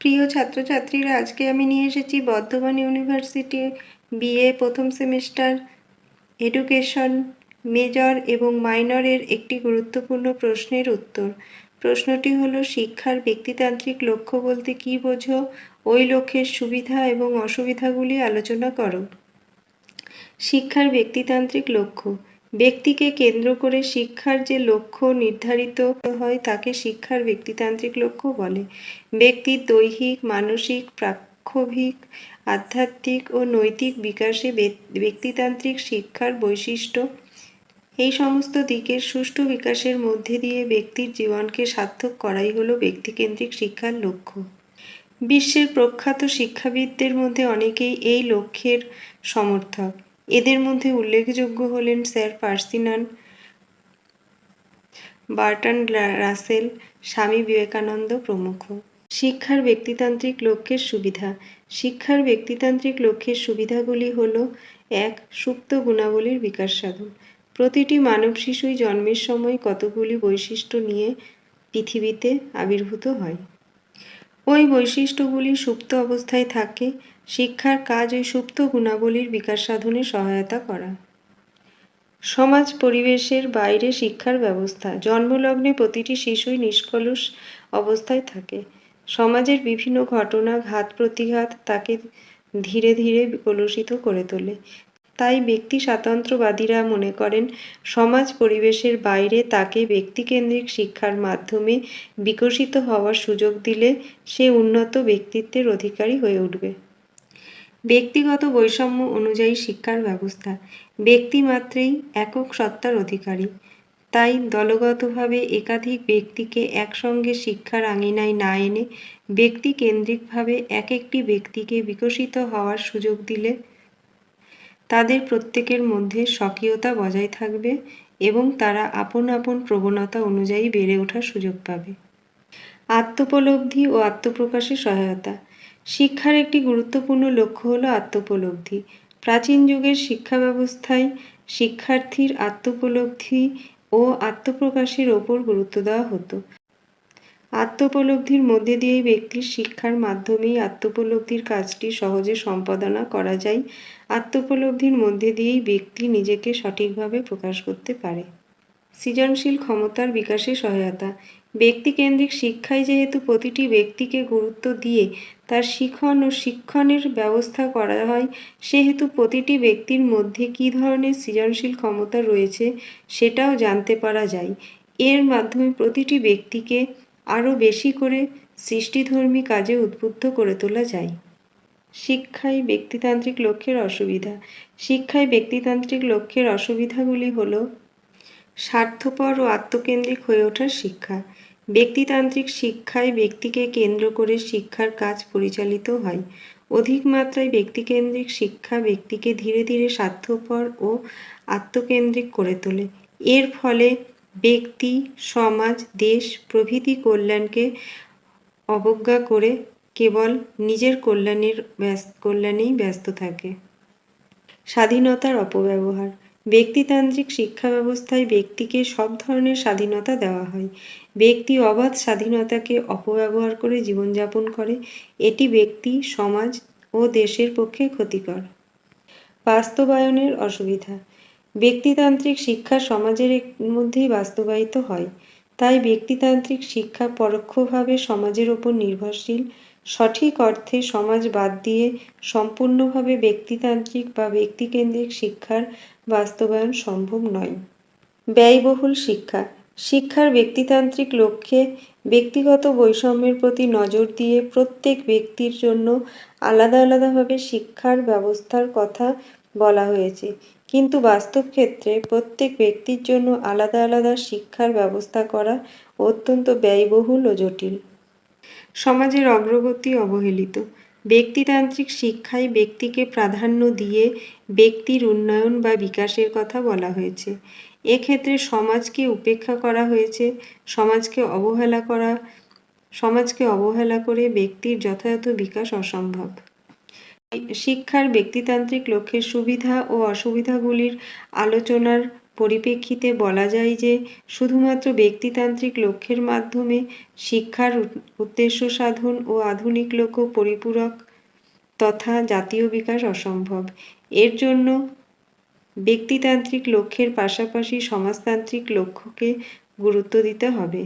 প্রিয় ছাত্রছাত্রীরা, আজকে আমি নিয়ে এসেছি বর্ধমান ইউনিভার্সিটি বিএ প্রথম সেমিস্টার এডুকেশন, মেজর এবং মাইনরের একটি গুরুত্বপূর্ণ প্রশ্নের উত্তর। প্রশ্নটি হলো, শিক্ষার ব্যক্তিতান্ত্রিক লক্ষ্য বলতে কী বোঝো? ওই লক্ষ্যের সুবিধা এবং অসুবিধাগুলি আলোচনা করো। শিক্ষার ব্যক্তিতান্ত্রিক লক্ষ্য। ব্যক্তিকে কেন্দ্র করে শিক্ষার যে লক্ষ্য নির্ধারিত হয়, তাকে শিক্ষার ব্যক্তিতান্ত্রিক লক্ষ্য বলে। ব্যক্তির দৈহিক, মানসিক প্রাক্ষবিক আধ্যাত্মিক ও নৈতিক বিকাশে ব্যক্তিতান্ত্রিক শিক্ষার বৈশিষ্ট্য। এই সমস্ত দিকের সুষ্ঠু বিকাশের মধ্যে দিয়ে ব্যক্তির জীবনকে সার্থক করাই হলো ব্যক্তিকেন্দ্রিক শিক্ষার লক্ষ্য। বিশ্বের প্রখ্যাত শিক্ষাবিদদের মধ্যে অনেকেই এই লক্ষ্যের সমর্থক। এদের মধ্যে উল্লেখযোগ্য হলেন স্যার পার্সিনান বার্টন রাসেল, স্বামী বিবেকানন্দ প্রমুখ। শিক্ষার ব্যক্তিতান্ত্রিক লক্ষ্যের সুবিধা। শিক্ষার ব্যক্তিতান্ত্রিক লক্ষ্যের সুবিধাগুলি হল, এক, সুপ্ত গুণাবলীর বিকাশ সাধন। প্রতিটি মানব শিশুই জন্মের সময় কতগুলি বৈশিষ্ট্য নিয়ে পৃথিবীতে আবির্ভূত হয়। ওই বৈশিষ্ট্যগুলি সুপ্ত অবস্থায় থাকে শিক্ষার কাজ ওই সুপ্ত গুণাবলীর বিকাশ সাধনে সহায়তা করা। সমাজ পরিবেশের বাইরে শিক্ষার ব্যবস্থা। জন্মলগ্নে প্রতিটি শিশুই নিষ্কলুষ অবস্থায় থাকে। সমাজের বিভিন্ন ঘটনা, ঘাত প্রতিঘাত তাকে ধীরে ধীরে কলুষিত করে তোলে। তাই ব্যক্তি স্বাতন্ত্র্যবাদীরা মনে করেন, সমাজ পরিবেশের বাইরে তাকে ব্যক্তিকেন্দ্রিক শিক্ষার মাধ্যমে বিকশিত হওয়ার সুযোগ দিলে সে উন্নত ব্যক্তিত্বের অধিকারী হয়ে উঠবে। ব্যক্তিগত বৈষম্য অনুযায়ী শিক্ষার ব্যবস্থা। ব্যক্তি মাত্রেই একক সত্তার অধিকারী। তাই দলগতভাবে একাধিক ব্যক্তিকে একসঙ্গে শিক্ষার আঙিনায় না এনে ব্যক্তি কেন্দ্রিকভাবে এক একটি ব্যক্তিকে বিকশিত হওয়ার সুযোগ দিলে তাদের প্রত্যেকের মধ্যে স্বকীয়তা বজায় থাকবে এবং তারা আপন আপন প্রবণতা অনুযায়ী বেড়ে ওঠার সুযোগ পাবে। আত্মোপলব্ধি ও আত্মপ্রকাশে সহায়তা। শিক্ষার একটি গুরুত্বপূর্ণ লক্ষ্য হলো আত্মোপলব্ধি। প্রাচীন যুগের শিক্ষা ব্যবস্থায় শিক্ষার্থীর আত্মোপলব্ধি ও আত্মপ্রকাশের ওপর গুরুত্ব দেওয়া হতো। আত্মোপলব্ধির মধ্যে দিয়েই ব্যক্তির শিক্ষার মাধ্যমেই আত্মোপলব্ধির কাজটি সহজে সম্পাদনা করা যায়। আত্মোপলব্ধির মধ্যে দিয়েই ব্যক্তি নিজেকে সঠিকভাবে প্রকাশ করতে পারে। সৃজনশীল ক্ষমতার বিকাশে সহায়তা। ব্যক্তিকেন্দ্রিক শিক্ষায় যেহেতু প্রতিটি ব্যক্তিকে গুরুত্ব দিয়ে তার শিখন ও শিক্ষণের ব্যবস্থা করা হয়, সেহেতু প্রতিটি ব্যক্তির মধ্যে কী ধরনের সৃজনশীল ক্ষমতা রয়েছে সেটাও জানতে পারা যায়। এর মাধ্যমে প্রতিটি ব্যক্তিকে আরও বেশি করে সৃষ্টিধর্মী কাজে উদ্বুদ্ধ করে তোলা যায়। শিক্ষায় ব্যক্তিতান্ত্রিক লক্ষ্যের অসুবিধা। শিক্ষায় ব্যক্তিতান্ত্রিক লক্ষ্যের অসুবিধাগুলি হল স্বার্থপর ও আত্মকেন্দ্রিক হয়ে ওঠার শিক্ষা। ব্যক্তিতান্ত্রিক শিক্ষায় ব্যক্তিকে কেন্দ্র করে শিক্ষার কাজ পরিচালিত হয়। অধিক মাত্রায় ব্যক্তিকেন্দ্রিক শিক্ষা ব্যক্তিকে ধীরে ধীরে স্বার্থপর ও আত্মকেন্দ্রিক করে তোলে। এর ফলে ব্যক্তি, সমাজ, দেশ, প্রভৃতি কল্যাণকে অবজ্ঞা করে কেবল নিজের কল্যাণের ব্যস্ত কল্যাণেই ব্যস্ত থাকে। স্বাধীনতার অপব্যবহার। ব্যক্তিতান্ত্রিক শিক্ষা ব্যবস্থায় ব্যক্তিকে সব ধরনের স্বাধীনতা দেওয়া হয়। ব্যক্তি অবাধ স্বাধীনতাকে অপব্যবহার করে জীবনযাপন করে। এটি ব্যক্তি, সমাজ ও দেশের পক্ষে ক্ষতিকর। বাস্তবায়নের অসুবিধা। ব্যক্তিতান্ত্রিক শিক্ষা সমাজের মধ্যেই বাস্তবায়িত হয়। তাই ব্যক্তিতান্ত্রিক শিক্ষা পরোক্ষভাবে সমাজের ওপর নির্ভরশীল সঠিক অর্থে সমাজ বাদ দিয়ে সম্পূর্ণভাবে ব্যক্তিতান্ত্রিক বা ব্যক্তিকেন্দ্রিক শিক্ষার বাস্তবায়ন সম্ভব নয়। ব্যয়বহুল শিক্ষা। শিক্ষার ব্যক্তিতান্ত্রিক লক্ষ্যে ব্যক্তিগত বৈষম্যের প্রতি নজর দিয়ে প্রত্যেক ব্যক্তির জন্য আলাদা আলাদাভাবে শিক্ষার ব্যবস্থার কথা বলা হয়েছে। কিন্তু বাস্তব ক্ষেত্রে প্রত্যেক ব্যক্তির জন্য আলাদা আলাদা শিক্ষার ব্যবস্থা করা অত্যন্ত ব্যয়বহুল ও জটিল। সমাজের অগ্রগতি অবহেলিত। ব্যক্তিতান্ত্রিক শিক্ষায় ব্যক্তিকে প্রাধান্য দিয়ে ব্যক্তির উন্নয়ন বা বিকাশের কথা বলা হয়েছে। এক্ষেত্রে সমাজকে উপেক্ষা করা হয়েছে, সমাজকে অবহেলা করা, সমাজকে অবহেলা করে ব্যক্তির যথাযথ বিকাশ অসম্ভব। শিক্ষার ব্যক্তিতান্ত্রিক লক্ষ্যের সুবিধা ও অসুবিধাগুলির আলোচনার পরিপ্রেক্ষিতে বলা যায় যে, শুধুমাত্র ব্যক্তিতান্ত্রিক লক্ষ্যের মাধ্যমে শিক্ষার উদ্দেশ্য সাধন ও আধুনিক লক্ষ্য পরিপূরক তথা জাতীয় বিকাশ অসম্ভব। এর জন্য ব্যক্তিতান্ত্রিক লক্ষ্যের পাশাপাশি সমাজতান্ত্রিক লক্ষ্যকে গুরুত্ব দিতে হবে।